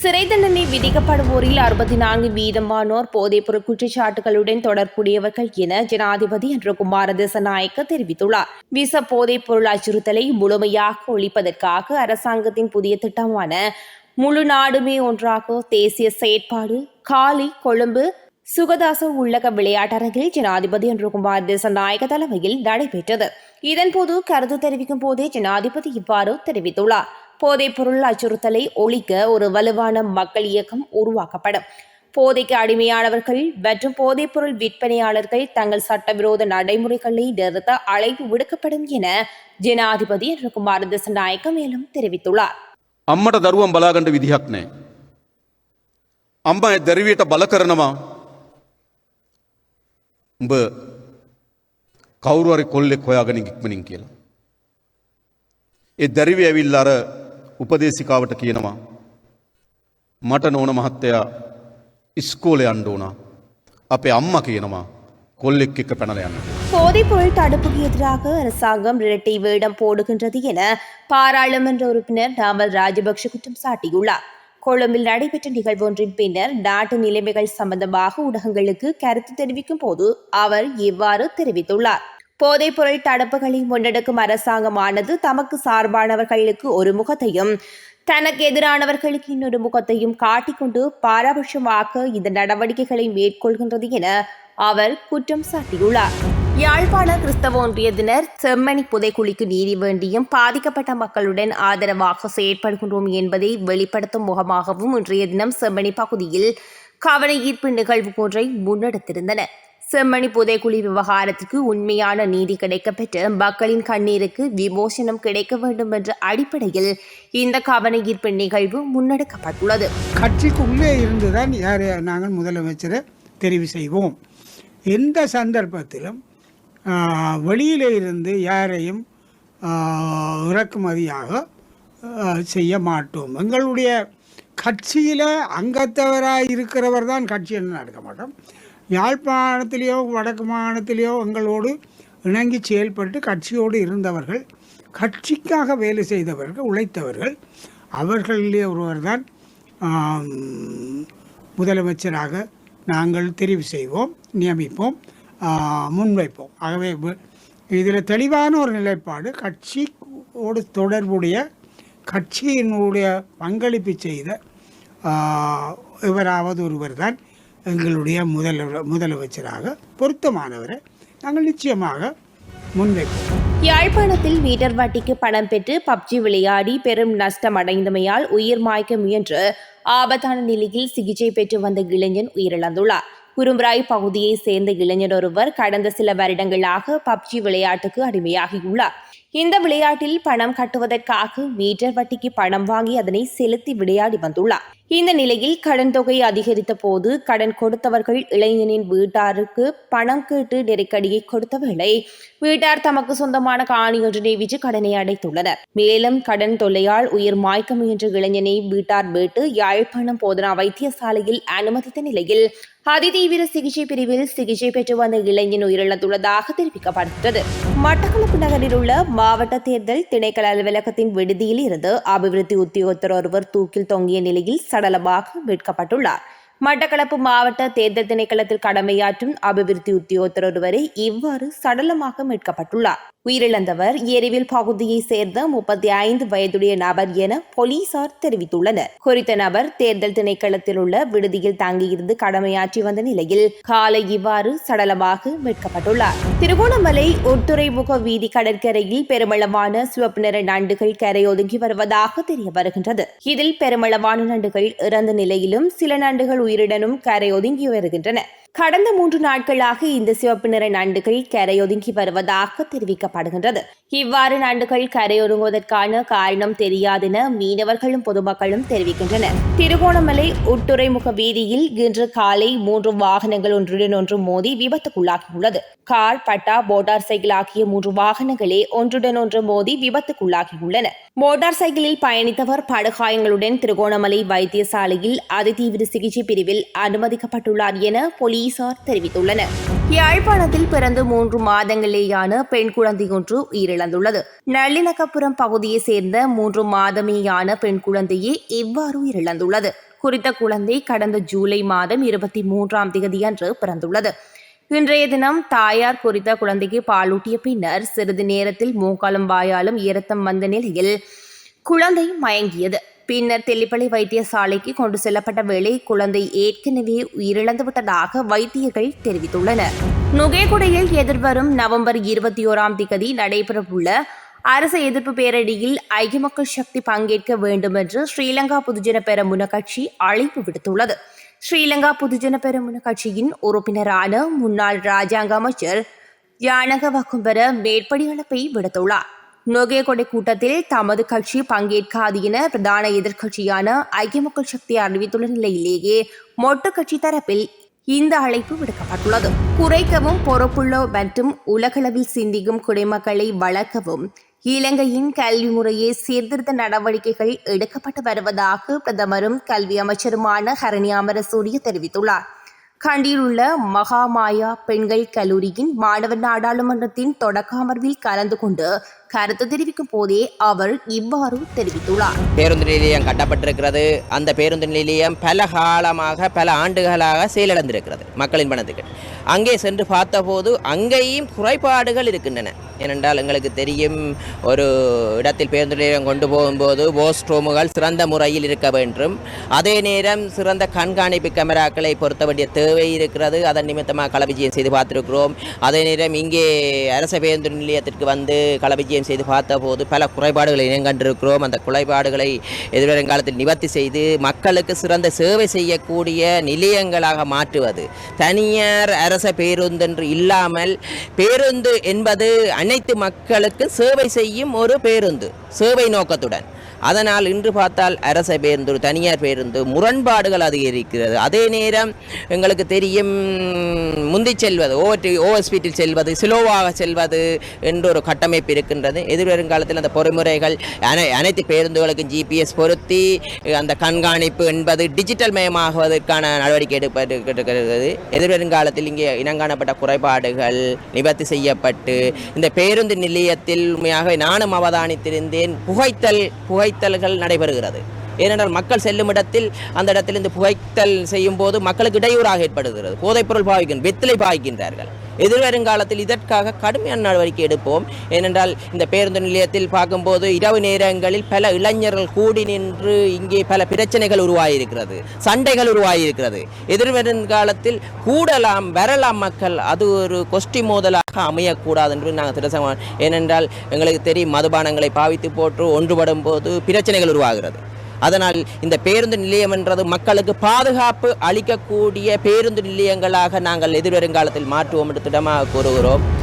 சிறை தண்டனை விதிக்கப்படுவோரில் அறுபத்தி நான்கு வீதமானோர் போதைப்பொருள் குற்றச்சாட்டுகளுடன் தொடர்புடையவர்கள் என ஜனாதிபதி என்று குமார தெரிவித்துள்ளார். விச போதைப்பொருள் அச்சுறுத்தலை முழுமையாக ஒழிப்பதற்காக அரசாங்கத்தின் புதிய திட்டமான முழு நாடுமே ஒன்றாக தேசிய செயற்பாடு காலி கொழும்பு சுகதாச உள்ளக விளையாட்டரங்கில் ஜனாதிபதி என்று குமார் தேசநாயக தலைமையில் நடைபெற்றது. இதன்போது கருத்து தெரிவிக்கும் போதே ஜனாதிபதி இவ்வாறு தெரிவித்துள்ளார். போதைப்பொருள் அச்சுறுத்தலை ஒழிக்க ஒரு வலுவான மக்கள் இயக்கம் உருவாக்கப்படும் போதைக்கு அடிமையானவர்கள் மற்றும் போதைப்பொருள் விற்பனையாளர்கள் தங்கள் சட்டவிரோத நடைமுறைகளை நிறுத்த அழைப்பு விடுக்கப்படும் என ஜனாதிபதி என்று குமார் திசநாயக்க மேலும் தெரிவித்துள்ளார் අම්මට දරුවන් බලාගණඩ විදිහක් නෑ. අම්ම ඒ දැරිවියට බල කරනවා උඹ කවුරුවරි කොල්ලෙක් හොයාගෙන ඉක්මනින් කියලා. ඒ දැරිවි ඇවිල් අර උපදේශිකාවට කියනවා. මට නෝන මහත්තයා ඉස්කෝල අන්ඩෝනා. අපේ අම්ම කියනවා කොල්ලෙක් එක්ක පැනල යන්න. போதைப்பொருள் தடுப்புக்கு எதிராக அரசாங்கம் இரட்டை வேடம் போடுகின்றது என பாராளுமன்ற உறுப்பினர் நாமல் ராஜபக்ஷ குற்றம் சாட்டியுள்ளார் கொழும்பில் நடைபெற்ற நிகழ்வொன்றின் பின்னர் நாட்டு நிலைமைகள் சம்பந்தமாக ஊடகங்களுக்கு கருத்து தெரிவிக்கும் போது அவர் இவ்வாறு தெரிவித்துள்ளார் போதைப்பொருள் தடுப்புகளை முன்னெடுக்கும் அரசாங்கமானது தமக்கு சார்பானவர்களுக்கு ஒரு முகத்தையும் தனக்கு எதிரானவர்களுக்கு இன்னொரு முகத்தையும் காட்டிக்கொண்டு பாரபட்சமாக்க இந்த நடவடிக்கைகளை மேற்கொள்கின்றது என அவர் குற்றம் சாட்டியுள்ளார். யாழ்ப்பாண கிறிஸ்தவ ஒன்றியத்தினர் செம்மணி புதைக்குழிக்கு நீதி வேண்டியும் பாதிக்கப்பட்ட மக்களுடன் ஆதரவாக செயற்படுகின்றோம் என்பதை வெளிப்படுத்தும் முகமாகவும் இன்றைய தினம் செம்மணி பகுதியில் கவன ஈர்ப்பு நிகழ்வு ஒன்றை முன்னெடுத்திருந்தனர். செம்மணி புதைக்குழி விவகாரத்துக்கு உண்மையான நீதி கிடைக்கப்பெற்று மக்களின் கண்ணீருக்கு விமோசனம் கிடைக்க வேண்டும் என்ற அடிப்படையில் இந்த கவன ஈர்ப்பு நிகழ்வு முன்னெடுக்கப்பட்டுள்ளது. கட்சிக்கு உள்ளே இருந்துதான் யார் நாங்கள் முதலமைச்சரை தெரிவு செய்வோம். எந்த சந்தர்ப்பத்திலும் ஆ, வெளியிலே இருந்து யாரையும் இறக்குமதியாக செய்ய மாட்டோம். எங்களுடைய கட்சியில் அங்கத்தவராக இருக்கிறவர் தான் கட்சி நடக்க மாட்டோம். யாழ்ப்பாணத்திலேயோ வடக்கு மாகாணத்திலேயோ எங்களோடு இணங்கி செயல்பட்டு கட்சியோடு இருந்தவர்கள் கட்சிக்காக வேலை செய்தவர்கள் உழைத்தவர்கள் அவர்களிலே ஒருவர் தான் முதலமைச்சராக நாங்கள் தெரிவு செய்வோம் நியமிப்போம் முன்வைப்போம். ஆகவே இதில் தெளிவான ஒரு நிலைப்பாடு கட்சியோடு தொடர்புடைய கட்சியினுடைய பங்களிப்பு செய்த இவராவது ஒருவர் தான் எங்களுடைய முதல முதலமைச்சராக பொருத்தமானவரை நாங்கள் நிச்சயமாக முன்வைப்போம். யாழ்ப்பாணத்தில் மீட்டர் வட்டிக்கு பணம் பெற்று பப்ஜி விளையாடி பெரும் நஷ்டம் அடைந்தமையால் உயிர் மாய்க்க முயன்று ஆபத்தான நிலையில் சிகிச்சை பெற்று வந்த இளைஞன் உயிரிழந்துள்ளார். குறும்பராய் பகுதியை சேர்ந்த இளைஞர் ஒருவர் கடந்த சில வருடங்களாக பப்ஜி விளையாட்டுக்கு அடிமையாகியுள்ளார். இந்த விளையாட்டில் பணம் கட்டுவதற்காக மீட்டர் வட்டிக்கு பணம் வாங்கி அதனை செலுத்தி விளையாடி வந்துள்ளார். இந்த நிலையில் கடன் தொகை அதிகரித்த போது கடன் கொடுத்தவர்கள் இளைஞனின் வீட்டாருக்கு பணம் கேட்டு நெருக்கடியை கொடுத்த வேளை வீட்டார் தமக்கு சொந்தமான காணி ஒன்றினை விற்று கடனை அடைத்துள்ளனர். மேலும் கடன் தொல்லையால் உயிர் மாய்க்க முயன்ற இளைஞனை வீட்டார் மீட்டு யாழ்ப்பாணம் போதனா வைத்தியசாலையில் அனுமதித்த நிலையில் அதிதீவிர சிகிச்சை பிரிவில் சிகிச்சை பெற்று வந்த இளைஞன் உயிரிழந்துள்ளதாக தெரிவிக்கப்பட்டது. மட்டக்களப்பு நகரில் உள்ள மாவட்ட தேர்தல் திணைக்கள அலுவலகத்தின் விடுதியில் இருந்து அபிவிருத்தி உத்தியோகத்தர் ஒருவர் தூக்கில் தொங்கிய நிலையில் சடலமாக மீட்கப்பட்டுள்ளார். மட்டக்களப்பு மாவட்ட தேர்தல் திணைக்களத்தில் கடமையாற்றும் அபிவிருத்தி உத்தியோகத்தர் ஒருவரை இவ்வாறு சடலமாக மீட்கப்பட்டுள்ளார். உயிரிழந்தவர் எரிவில் பகுதியைச் சேர்ந்த முப்பத்தி ஐந்து வயதுடைய நபர் என போலீசார் தெரிவித்துள்ளனர். குறித்த நபர் தேர்தல் திணைக்களத்தில் உள்ள விடுதியில் தங்கியிருந்து கடமையாற்றி வந்த நிலையில் காலை இவ்வாறு சடலமாக மீட்கப்பட்டுள்ளார். திருகோணமலை உட்துறைமுக வீதி கடற்கரையில் பெருமளவான சிவப்பு நிற நண்டுகள் கரையொதுங்கி வருவதாக தெரிய வருகின்றது. இதில் பெருமளவான நண்டுகள் இறந்த நிலையிலும் சில நண்டுகள் உயிருடனும் கரையொதுங்கி வருகின்றன. கடந்த மூன்று நாட்களாக இந்த சிவப்பு நிற நண்டுகள் கரையொதுங்கி வருவதாக தெரிவிக்கப்படுகின்றது இவ்வாறு நண்டுகள் கரையொதுங்குவதற்கான காரணம் தெரியாதென மீனவர்களும் பொதுமக்களும் தெரிவிக்கின்றனர். திருகோணமலை உட்துறைமுக வீதியில் இன்று காலை மூன்று வாகனங்கள் ஒன்றுடன் ஒன்று மோதி விபத்துக்குள்ளாகியுள்ளது. கார் பட்டா மோட்டார் சைக்கிள் ஆகிய மூன்று வாகனங்களே ஒன்றுடன் ஒன்று மோதி விபத்துக்குள்ளாகியுள்ளன. மோட்டார் சைக்கிளில் பயணித்தவர் படுகாயங்களுடன் திருகோணமலை வைத்தியசாலையில் அதிதீவிர சிகிச்சை பிரிவில் அனுமதிக்கப்பட்டுள்ளார் என போலீசார் தெரிவித்துள்ளனர். யாழ்ப்பாணத்தில் பிறந்து மூன்று மாதங்களேயான பெண் குழந்தை ஒன்று உயிரிழந்துள்ளது. நல்லிணக்கப்புறம் பகுதியை சேர்ந்த மூன்று மாதமேயான பெண் குழந்தையே இவ்வாறு உயிரிழந்துள்ளது. குறித்த குழந்தை கடந்த ஜூலை மாதம் இருபத்தி மூன்றாம் தேதி அன்று பிறந்துள்ளது. இன்றைய தினம் தாயார் குறித்த குழந்தைக்கு பாலூட்டிய பின்னர் சிறிது நேரத்தில் மூக்காலும் வாயாலும் இரத்தம் வந்த நிலையில் குழந்தை மயங்கியது. பின்னர் தெல்லிப்பள்ளி வைத்தியசாலைக்கு கொண்டு செல்லப்பட்ட வேளை குழந்தை ஏற்கனவே உயிரிழந்துவிட்டதாக வைத்தியர்கள் தெரிவித்துள்ளனர். நுகேகுடையில் எதிர்வரும் நவம்பர் இருபத்தி ஓராம் திகதி நடைபெறவுள்ள அரசு எதிர்ப்பு பேரணியில் ஐக்கிய மக்கள் சக்தி பங்கேற்க வேண்டும் என்று ஸ்ரீலங்கா பொதுஜன பெரமுன கட்சி அழைப்பு விடுத்துள்ளது. ஸ்ரீலங்கா பொதுஜன பெரமுன கட்சியின் உறுப்பினரான முன்னாள் ராஜாங்க அமைச்சர் ஜானக வகும்பெற மேற்படி அழைப்பை விடுத்துள்ளார். நொகேகொடை கூட்டத்தில் தமது கட்சி பங்கேற்காது என பிரதான எதிர்க்கட்சியான ஐக்கிய மக்கள் சக்தி அறிவித்துள்ள நிலையிலேயே மொட்டு கட்சி தரப்பில் இந்த அழைப்பு விடுக்கப்பட்டுள்ளது. குறைக்கவும் பொறுப்புள்ள மற்றும் உலகளவில் சிந்திக்கும் குடிமக்களை வளர்க்கவும் இலங்கையின் கல்வி முறையை சீர்திருத்த நடவடிக்கைகள் எடுக்கப்பட்டு வருவதாக பிரதமரும் கல்வி அமைச்சருமான ஹரணி அமரசூரிய தெரிவித்துள்ளார். கண்டியிலுள்ள மகாமாயா பெண்கள் கல்லூரியின் மாணவர் நாடாளுமன்றத்தின் தொடக்க அமர்வில் கலந்து கொண்டு கருத்து தெரிவிக்கும் போதே அவர் இவ்வாறு தெரிவித்துள்ளார். பேருந்து நிலையம் கட்டப்பட்டிருக்கிறது. அந்த பேருந்து நிலையம் பல காலமாக பல ஆண்டுகளாக செயலிழந்திருக்கிறது. மக்களின் பணத்துக்கு அங்கே சென்று பார்த்தபோது அங்கேயும் குறைபாடுகள் இருக்கின்றன. ஏனென்றால் எங்களுக்கு தெரியும் ஒரு இடத்தில் பேருந்து நிலையம் கொண்டு போகும்போது போஸ்ட்ரூமுகள் சிறந்த முறையில் இருக்க வேண்டும். அதே நேரம் சிறந்த கண்காணிப்பு கேமராக்களை பொருத்த வேண்டிய தேவை இருக்கிறது. அதன் நிமித்தமாக களவிஜயம் செய்து பார்த்திருக்கிறோம். அதே நேரம் இங்கே அரச பேருந்து நிலையத்திற்கு வந்து களவிஜயம் செய்து பார்த்தபோது பல குறைபாடுகளை இனங்கண்டிருக்கிறோம் அந்த குறைபாடுகளை எதிர்வருங்காலத்தில் நிவர்த்தி செய்து மக்களுக்கு சிறந்த சேவை செய்யக்கூடிய நிலையங்களாக மாற்றுவது. தனியார் அரச பேருந்து என்று இல்லாமல் பேருந்து என்பது அனைத்து மக்களுக்கு சேவை செய்யும் ஒரு பேருந்து. சேவை நோக்கத்துடன். அதனால் இன்று பார்த்தால் அரச பேருந்து தனியார் பேருந்து முரண்பாடுகள் அதிகரிக்கிறது. அதே நேரம் எங்களுக்கு தெரியும் முந்தி செல்வது ஓவர் ஓவர் ஸ்பீட்டில் செல்வது ஸ்லோவாக செல்வது என்ற ஒரு கட்டமைப்பு இருக்கின்றது. எதிர்வருங்காலத்தில் அந்த பொறிமுறைகள் அனை அனைத்து பேருந்துகளுக்கும் ஜிபிஎஸ் பொருத்தி அந்த கண்காணிப்பு என்பது டிஜிட்டல் மயமாகுவதற்கான நடவடிக்கை எடுப்பது எதிர்வருங்காலத்தில் இங்கே இனங்காணப்பட்ட குறைபாடுகள் நிவர்த்தி செய்யப்பட்டு இந்த பேருந்து நிலையத்தில் உண்மையாக நானும் அவதானித்திருந்தேன். புகைத்தல் புகை வைத்தல்கள் நடைபெறுகிறது. ஏனென்றால் மக்கள் செல்லும் இடத்தில் அந்த இடத்தில் இந்த புகைத்தல் செய்யும் போது மக்களுக்கு இடையூறாக ஏற்படுகிறது. போதைப்பொருள் பாவிக்கின்ற வெத்திலை பாவிக்கின்றார்கள். எதிர்வருங்காலத்தில் இதற்காக கடுமையான நடவடிக்கை எடுப்போம். ஏனென்றால் இந்த பேருந்து நிலையத்தில் பார்க்கும்போது இரவு நேரங்களில் பல இளைஞர்கள் கூடி நின்று இங்கே பல பிரச்சனைகள் உருவாகியிருக்கிறது சண்டைகள் உருவாகியிருக்கிறது எதிர்வருங்காலத்தில் கூடலாம் வரலாம் மக்கள் அது ஒரு கொஸ்டி மோதலாக அமையக்கூடாது என்று நாங்கள் திரசம் ஏனென்றால் எங்களுக்கு தெரியும் மதுபானங்களை பாவித்து போட்டு ஒன்றுபடும் போது பிரச்சனைகள் உருவாகிறது. அதனால் இந்த பேருந்து நிலையம் என்றது மக்களுக்கு பாதுகாப்பு அளிக்கக்கூடிய பேருந்து நிலையங்களாக நாங்கள் எதிர்வரும் காலத்தில் மாற்றுவோம் என்று திடமாக கூறுகிறோம்.